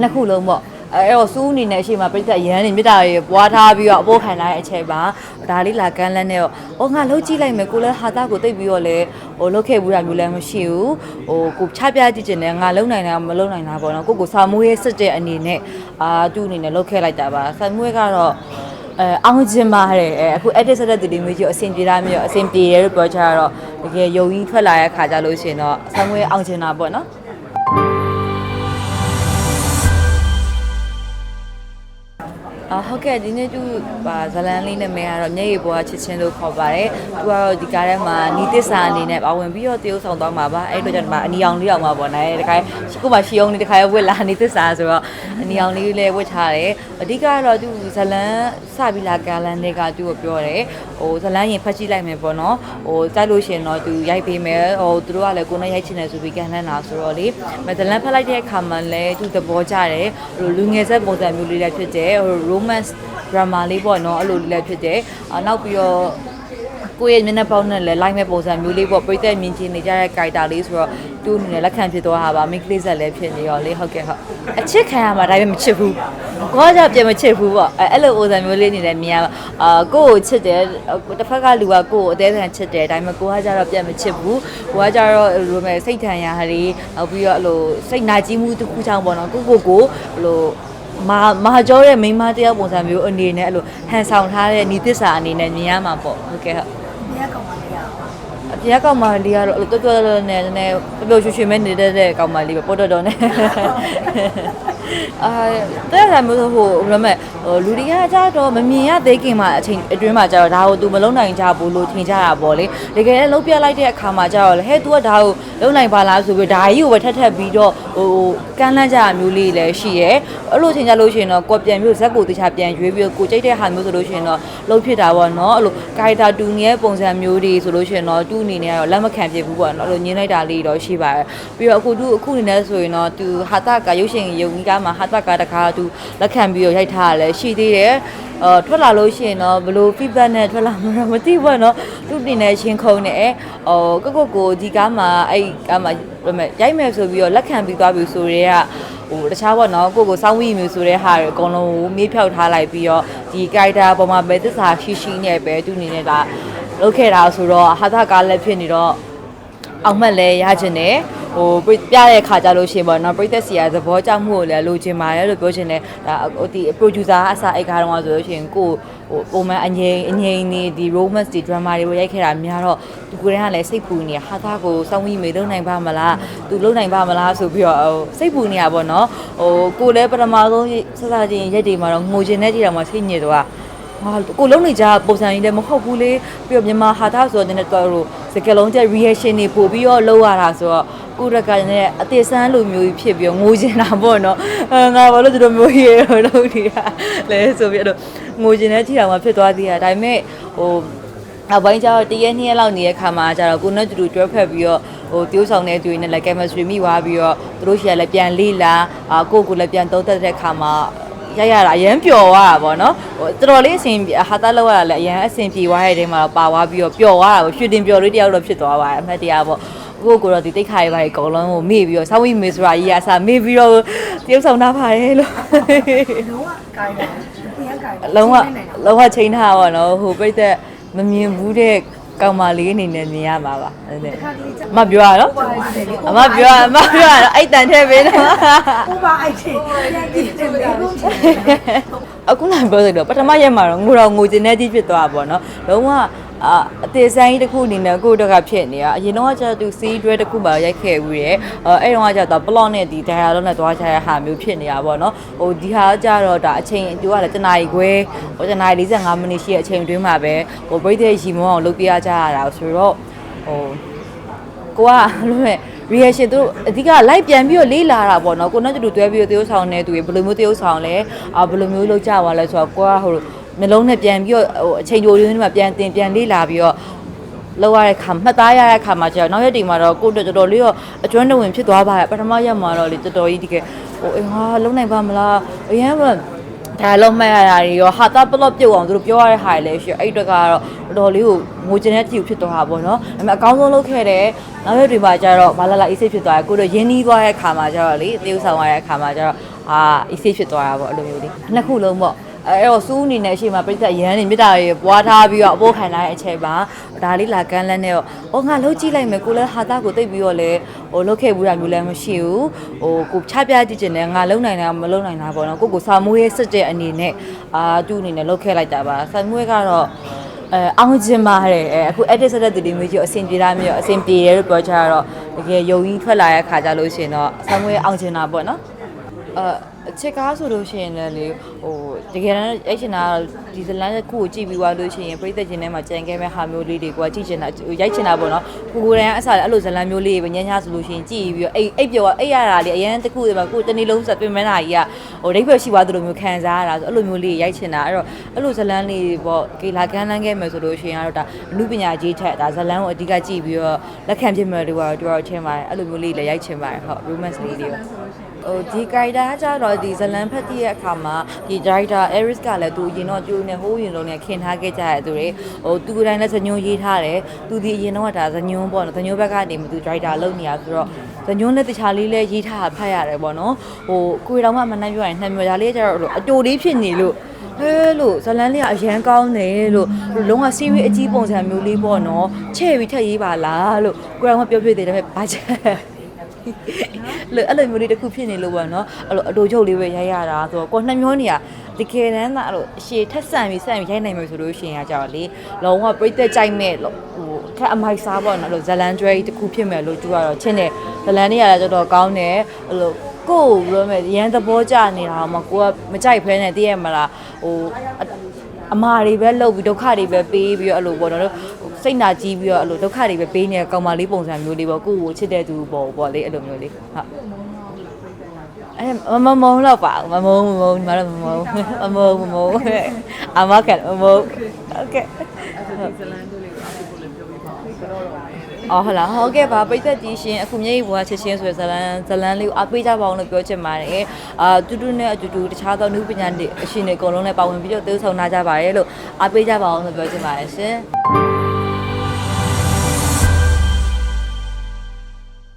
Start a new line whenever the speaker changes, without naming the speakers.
နှစ်ခုလုံးပေါ့အဲ့တော့စူးအနေနဲ့အရှိမပြိသက်ရန်နေမြစ်တာတွေပွားထားပြီးတော့အပေါ်ခံလာတဲ့အချိန်မှာဒါလေးလာကန်းလန်းနဲ့တော့အော်ငါလှုပ်ကြည့်လိုက်မယ်ကိုလည်းဟာသားကိုတိတ်ပြီးတော့လေဟိုလှုပ်ခဲ့ဘူးတာမျိုးလည်းမရှိဘူးဟိုကိုချပြကြည့်ချင်တယ်ငါလှုပ်နိုင်တာမလှုပ်နိုင်တာပေါ့နော်ကိုကိုစာမိုးရဲ့စစ်တဲ့အနေနဲ့အာသူ့အနေနဲ့လှုပ်ခဲ့လိုက်တာပါစာမိုးကတော့အဲအောင်ကျင်ပါတယ်အဲအခု edit ဆက်တဲ့သူတွေမျိုးကြီးအဆင်ပြေတာမျိုးအဆင်ပြေတယ်လို့ပြောချင်တော့တကယ်ယုံကြီးထွက်လာတဲ့ခါကြလို့ရှိရင်တော့စာမိုးရဲ့အောင်ကျင်တာပေါ့နော် အဟုတ်ကဲ့ဒီနေ့သူပါဇလန်လေးနာမည်ကတော့မျက်ရည်ပေါ်ချစ်ချင်းလို့ခေါ်ပါတယ်။သူကတော့ဒီကားထဲမှာနီသစ္စာအနေနဲ့ပါဝင်ပြီးတော့တရုပ်ဆောင်သွားမှာပါ။အဲ့တော့ကျတော့အနီအောင်လေးအောင်မှာပေါ့နော်။ဒီခါကိုမှရှီအောင်လေးဒီခါရဝက်လာနီသစ္စာဆိုတော့အနီအောင်လေးလည်းဝတ်ထားတယ်။အဓိကကတော့သူဇလန်စပြီးလာကာလန်တွေကသူ့ကိုပြောတယ်။ဟိုဇလန်ရင်ဖတ်ကြည့်လိုက်မယ်ပေါ့နော်။ဟိုကြိုက်လို့ရှင်တော့သူရိုက်ပေးမယ်။ဟိုသူတို့ကလည်းကိုနဲ့ရိုက်ချင်တယ်ဆိုပြီးကန်လှမ်းတာဆိုတော့လေ။မဇလန်ဖတ်လိုက်တဲ့အခါမှာလည်းသူသဘောကျတယ်။ဟိုလူငယ်ဆက်ပုံစံမျိုးလေးလည်းဖြစ်တယ်။ဟို romance drama လေးပေါ့နော်အဲ့လိုလေးလည်းဖြစ်တယ်။အနောက်ပြီးတော့ကိုယ့်ရဲ့မျက်နှာပေါက်နဲ့လည်း line မဲ့ပုံစံမျိုးလေးပေါ့ပြိသက်မြင်ချင်းနေကြတဲ့ character လေးဆိုတော့သူ့အနေနဲ့လက်ခံဖြစ်သွားတာပါမိန်းကလေးဆက်လည်းဖြစ်နေရောလေဟုတ်ကဲ့ဟုတ်အချစ်ခံရမှာဒါပေမဲ့မချစ်ဘူးကိုကကြပြန်မချစ်ဘူးပေါ့အဲအဲ့လိုပုံစံမျိုးလေးနေလည်းမြင်ရအာကိုယ့်ကိုချစ်တယ်တစ်ဖက်ကလူကကိုယ့်ကိုအသေးခံချစ်တယ်ဒါပေမဲ့ကိုကကြတော့ပြန်မချစ်ဘူးကိုကကြတော့လိုမဲ့စိတ်ထန်ရာဟာတွေနောက်ပြီးတော့အဲ့လိုစိတ်နာကြီးမှုတစ်ခုချောင်းပေါ့နော်ကိုကိုကိုဘယ်လို မာမာကျော်ရဲ့မိန်းမတယောက်ပုံစံမျိုးအနေနဲ့အဲ့လိုဟန်ဆောင်ထားတဲ့ညီသစ္စာအနေနဲ့မြင်ရမှာပေါ့ဟုတ်ကဲ့ဟုတ်
ဘယ်ကောင်မလဲရအောင်
အပြားကောင်မလေးကတော့အဲ့လိုတော်တော်နဲ့နည်းနည်းပျော်ပျော်ရွှင်ရွှင်မဲနေတဲ့တဲ့ကောင်မလေးပဲပေါ်တော်တော်နဲ့ အာတဲ့ရမျိုးဆိုဟိုဘယ်လိုမဲ့ဟိုလူတွေကကြတော့မမြင်ရသေးခင်မှာအချိန်အတွင်းမှာကြတော့ဒါကို तू မလုံးနိုင်ကြဘူးလို့ထင်ကြတာပေါ့လေတကယ်လည်းလုံးပြလိုက်တဲ့အခါမှာကြတော့လေဟဲ့ तू ကဒါကိုလုံးနိုင်ပါလားဆိုပြီးဒါကြီးကိုပဲထက်ထက်ပြီးတော့ဟိုကန်းလန့်ကြတာမျိုးလေးလည်းရှိရဲအဲ့လိုထင်ကြလို့ရှိရင်တော့ကိုပြန်ပြီးဇက်ကိုတခြားပြန်ရွေးပြီးကိုကြိတ်တဲ့ဟာမျိုးဆိုလို့ရှိရင်တော့လုံးဖြစ်တာပေါ့နော်အဲ့လိုကာရီတာတူနေတဲ့ပုံစံမျိုးတွေဆိုလို့ရှိရင်တော့သူ့အနေနဲ့ကတော့လက်မခံဖြစ်ဘူးပေါ့နော်အဲ့လိုညင်းလိုက်တာလေးတော့ရှိပါတယ်ပြီးတော့အခုသူအခုအနေနဲ့ဆိုရင်တော့သူဟာတကရုပ်ရှင်ယုံကြီးကမှဟာတကတခါသူလက်ခံပြီးတော့ရိုက်ထားရလဲရှိသေးတယ်အော်ထွက်လာလို့ရှိရင်တော့ဘယ်လို feedback နဲ့ထွက်လာမှာတော့မသိဘူးပေါ့နော်သူတင်နေချင်းခုံနေဟိုကိုကိုကိုဒီကားမှာအဲ့ကားမှာဘယ်မဲ့ရိုက်မယ်ဆိုပြီးတော့လက်ခံပြီးသွားပြီဆိုရဲကဟိုတခြားပေါ့နော်ကိုကိုစောင်းဝီမျိုးဆိုတဲ့ဟာတွေအကုန်လုံးကိုမေးဖြောက်ထားလိုက်ပြီးတော့ဒီ character ပေါ်မှာပဲသစ္စာရှိရှိနဲ့ပဲသူအနေနဲ့ဒါလုပ်ခဲ့တာဆိုတော့ဟာတာကားလည်းဖြစ်နေတော့အောင်မှတ်လဲရချင်တယ် ဟိုပြပြတဲ့ခါကြလို့ရှိရင်ပေါ့နော်ပရိသတ်စီကသဘောကျမှုကိုလည်းလိုချင်ပါတယ်လို့ပြောချင်တယ်ဒါဟိုဒီ producer အစားအိတ်ကားတော့ဆိုလို့ရှိရင်ကိုဟိုပုံမှန်အငိမ့်အငိမ့်နေဒီ romance ဒီ drama တွေကိုရိုက်ခဲ့တာများတော့ဒီကိုယ်တိုင်ကလည်းစိတ်ပူနေဟာသားကိုစောင်းဝီမေလုံနိုင်ပါမလားသူလုံနိုင်ပါမလားဆိုပြီးတော့ဟိုစိတ်ပူနေရပါတော့ဟိုကိုလည်းပထမဆုံးစစချင်းရက်တွေမှာတော့ငိုချင်တဲ့ကြည့်တာမှစိတ်ညစ်သွားဟာကိုလုံးနေကြပုံစံကြီးလည်းမဟုတ်ဘူးလေပြီးတော့မြန်မာဟာသားဆိုတော့နည်းတော့ဟိုစကလုံးကျ reaction တွေပို့ပြီးတော့လောက်ရတာဆိုတော့ ကိုရကနဲ့အသေးစမ်းလိုမျိုးကြီးဖြစ်ပြီးတော့ငိုချင်တာပေါ့နော်အဲငါဘာလို့ဒီလိုမျိုးကြီးလုပ်နေတာလဲဆိုပြီးတော့ငိုချင်တဲ့ကြည့်တာမှဖြစ်သွားသေးတာဒါပေမဲ့ဟိုနောက်ပိုင်းကျတော့တရက်နှစ်ရက်လောက်နေတဲ့ခါမှာကျတော့ကိုနဲ့တူတူတွဲဖက်ပြီးတော့ဟိုတယောက်ဆောင်တဲ့သူတွေနဲ့လည်း chemistry မိသွားပြီးတော့သူတို့ရှီကလည်းပြန်လေးလာအာကိုကိုလည်းပြန်သုံးသက်တဲ့ခါမှာရရတာအရန်ပျော်သွားတာပေါ့နော်ဟိုတော်တော်လေးအဆင်ပြေဟာတာလောက်ရတာလည်းအရန်အဆင်ပြေသွားတဲ့တဲမှာတော့ပါသွားပြီးတော့ပျော်သွားတာပေါ့ရွှေတင်ပျော်လေးတယောက်တော့ဖြစ်သွားပါတယ်အမှတ်တရပေါ့ ကိုကိုတော့ဒီတိတ်ခါရေးပါအကုန်လုံးကိုမေ့ပြီးတော့ဆောင်းဝီမေဆိုတာကြီးအစားမေ့ပြီးတော့တရုပ်ဆောင်ထားပါတယ်လို့
လုံးဝကိုင်းတယ်ဘယ်ကိုင်းလဲ
လုံးဝလုံးဝချိန်ထားပါတော့ဟိုပြိသက်မမြင်ဘူးတဲ့ကောင်မလေးအနေနဲ့မြင်ရမှာပါအဲ့ဒါ
ခါကြီးချက်
အမပြောရနော်အမပြောရအမပြောရအဲ့တန်ထဲပေးနော်
ဥပအိုက်ချင်ပြန်ကြည့်တယ်ဘယ်ကုန်ချင်
အခုနပြောဆိုတော့ပထမရက်မှာတော့ငိုတော့ငိုချင်တဲ့ကြီးဖြစ်သွားတာပေါ့နော်လုံးဝ အာအသေးဆိုင်ကြီးတစ်ခုအနေနဲ့ကိုယ့်တော့ကဖြစ်နေတာအရင်တော့ကကျတော့သူစီးတွဲတစ်ခုမှရိုက်ခဲ့ပြီးရယ်အဲအဲ့တော့ကကျတော့ plot နဲ့ဒီ dialogue နဲ့သွားချရတဲ့ဟာမျိုးဖြစ်နေတာပေါ့နော်ဟိုဒီဟာကကျတော့ဒါအချိန်သူကလည်းတနာရီခွဲဟိုတနာရီ45မိနစ်ရှိတဲ့အချိန်တွင်းမှာပဲဟိုပြိတဲ့ရီမုံအောင်လုပ်ပြရကြရတာဆိုတော့ဟိုကိုကလို့မဲ့ reaction သူတို့အဓိက live ပြန်ပြီးတော့လေးလာတာပေါ့နော်ကိုနဲ့တူတူတွဲပြီးတော့တရုပ်ဆောင်နေသူရေဘယ်လိုမျိုးတရုပ်ဆောင်လဲအာဘယ်လိုမျိုးလုပ်ကြပါလဲဆိုတော့ကိုကဟို မျိုးလုံးနဲ့ပြန်ပြီးတော့ဟိုအချိန်ကြိုရင်းမှာပြန်တင်ပြန်လေးလာပြီးတော့လောက်ရတဲ့ခါမှတ်သားရတဲ့ခါမှာကျတော့နောက်ရက်ဒီမှာတော့ကိုတော်တော်လေးတော့အကျွမ်းတဝင်ဖြစ်သွားပါတယ်ပထမရက်မှာတော့လေတော်တော်ကြီးတကယ်ဟိုအင်းဟာလုံးနိုင်ပါမလားအရင်ကဒါလုံးမှတ်ရတာတွေရောဟာတာပလော့ပြုတ်အောင်သူတို့ပြောရတဲ့ဟာတွေလည်းရှိအဲ့အတွက်ကတော့တော်တော်လေးကိုငိုချင်တဲ့တီကိုဖြစ်သွားတာပေါ့နော်ဒါပေမဲ့အကောင်းဆုံးလုပ်ခဲ့တယ်နောက်ရက်တွေမှာကျတော့ဘာလာလာအေးစိတ်ဖြစ်သွားတယ်ကိုတို့ရင်းနှီးသွားတဲ့ခါမှာကျတော့လေတေးဥဆောင်ရတဲ့ခါမှာကျတော့အာ easy ဖြစ်သွားတာပေါ့အဲ့လိုမျိုးလေးနှစ်ခုလုံးပေါ့ အဲ့တော့စူးအနေနဲ့အရှိမပြိသက်ရန်နေမြစ်တာတွေပွားထားပြီးတော့အပိုးခံထားတဲ့အချိန်မှာဒါလေးလာကန်းလန်းနဲ့တော့အော်ငါလှုပ်ကြည့်လိုက်မယ်ကိုလည်းဟာသားကိုတိတ်ပြီးတော့လေဟိုလှုပ်ခဲ့ဘူးတာမျိုးလည်းမရှိဘူးဟိုကိုချပြကြည့်ချင်တယ်ငါလုံနိုင်တာမလုံနိုင်တာပေါ့နော်ကိုကိုစာမိုးရေးစစ်တဲ့အနေနဲ့အာသူ့အနေနဲ့လှုပ်ခဲ့လိုက်တာပါစာမိုးရေးကတော့အဲအောင်ကျင်ပါတယ်အဲအခု edit ဆက်တဲ့သူတွေမျိုးကြီးအဆင်ပြေတာမျိုးအဆင်ပြေတယ်လို့ပြောကြတော့တကယ်ယုံကြီးထွက်လာတဲ့ခါကြလို့ရှိရင်တော့ဆံမွေးအောင်ကျင်တာပေါ့နော်အဲ အချစ်ကားဆိုလို့ရှိရင်လည်းလေဟိုတကယ်တမ်းအဲ့ရှင်တာဒီဇလန်တစ်ခုကိုကြည့်ပြီးသွားလို့ရှိရင်ပြိသက်ချင်းထဲမှာကြံခဲ့မဲ့ဟာမျိုးလေးတွေကကြည့်ချင်တာရိုက်ချင်တာပေါ့နော်ကိုကိုရန်အစားအဲ့လိုဇလန်မျိုးလေးပဲညညဆိုလို့ရှိရင်ကြည့်ပြီးတော့အိတ်အိတ်ပြောအိတ်ရတာလေအရင်တစ်ခုတည်းမှာကိုတနေ့လုံးစတွင်မန်းတာကြီးကဟိုဒိတ်ပဲရှိသွားသလိုမျိုးခံစားရတာဆိုအဲ့လိုမျိုးလေးရိုက်ချင်တာအဲ့တော့အဲ့လိုဇလန်လေးပေါ့ကေလာကန်းလန်းခဲ့မယ်ဆိုလို့ရှိရင်ကတော့ဒါအမှုပညာကြီးထက်ဒါဇလန်ကိုအဓိကကြည့်ပြီးတော့လက်ခံဖြစ်မယ်လို့ကတော့တော်ချင်းပါတယ်အဲ့လိုမျိုးလေးလည်းရိုက်ချင်ပါတယ်ဟုတ် romance လေးတွေ ဟိုဒီ character ကကြတော့ဒီဇလန်ဖက်တီးရဲ့အခါမှာဒီ director Eris ကလည်းသူရင်တော့ကျိုးနေဟိုးရင်လုံးနဲ့ခင်ထားခဲ့ကြရတဲ့သူတွေဟိုသူကိုယ်တိုင်လည်းဇညွန်ရေးထားတယ်သူဒီအရင်တော့ကဒါဇညွန်ပေါ့နော်ဇညွန်ဘက်ကနေမှသူ director လုပ်နေရဆိုတော့ဇညွန်နဲ့တခြားလေးလည်းရေးထားတာဖတ်ရတယ်ပေါ့နော်ဟိုကိုယ်တော်မှမနှမ်းပြောရင်နှမ်းပြောဒါလေးကျတော့အတူလေးဖြစ်နေလို့ဟဲလို့ဇလန်းလေးကအရန်ကောင်းတယ်လို့လုံးဝ series အကြီးပုံစံမျိုးလေးပေါ့နော်ချဲ့ပြီးထက်ရေးပါလားလို့ကိုယ်ကပြောပြသေးတယ်ဒါပေမဲ့ဘာချက် လို့အဲ့လိုမျိုးလေးတစ်ခုဖြစ်နေလို့ပေါ့နော်အဲ့လိုအတူချုပ်လေးပဲရိုက်ရတာဆိုတော့ကိုယ်နှမျောနေရတကယ်တမ်းကအဲ့လိုအရှည်ထက်ဆန်ပြီးဆန်ပြီးရိုက်နိုင်မယ်ဆိုလို့ရှိရင်ကကြောက်လေလုံးဝပြိသက်ကြိုက်မဲ့လို့ဟိုခက်အမိုက်စားပေါ့နော်အဲ့လိုဇလန်ဒရီတစ်ခုဖြစ်မယ်လို့သူကတော့ချင်းတယ်ဇလန်လေးရတာတော်တော်ကောင်းတယ်အဲ့လိုကိုယ်ပြောမယ်ရန်သဘောကျနေတာမှကိုကမကြိုက်ဖဲနဲ့တည့်ရမလားဟိုအအမာတွေပဲလှုပ်ပြီးဒုက္ခတွေပဲပေးပြီးတော့အဲ့လိုပေါ့နော် စိတ်နာကြီးပြီးတော့အဲ့လိုဒုက္ခတွေပဲပေးနေတဲ့ကောင်မလေးပုံစံမျိုးလေးပေါ့ကိုယ့်ကိုချစ်တဲ့သူပေါ့ပေါ့လေအဲ့လိုမျိုးလေးဟုတ်အဲမမမုံတော့ပါမမုံမမုံညီမတို့မမုံမမုံမမုံအမကမမုံโอเคအော်ဟလာဟုတ်ကဲ့ပါပိတ်သက်ကြီးရှင်အခုမျက်ရည်ဘွားချစ်ချင်းဆိုရယ်ဇလန်ဇလန်လေးကိုအပေးကြပါအောင်လို့ပြောချင်ပါတယ်အာတူတူနဲ့အတူတူတခြားသောနုပညာတွေအရှင်တွေအကုန်လုံးလည်းပါဝင်ပြီးတော့သေဆောင်လာကြပါတယ်လို့အပေးကြပါအောင်လို့ပြောချင်ပါတယ်ရှင်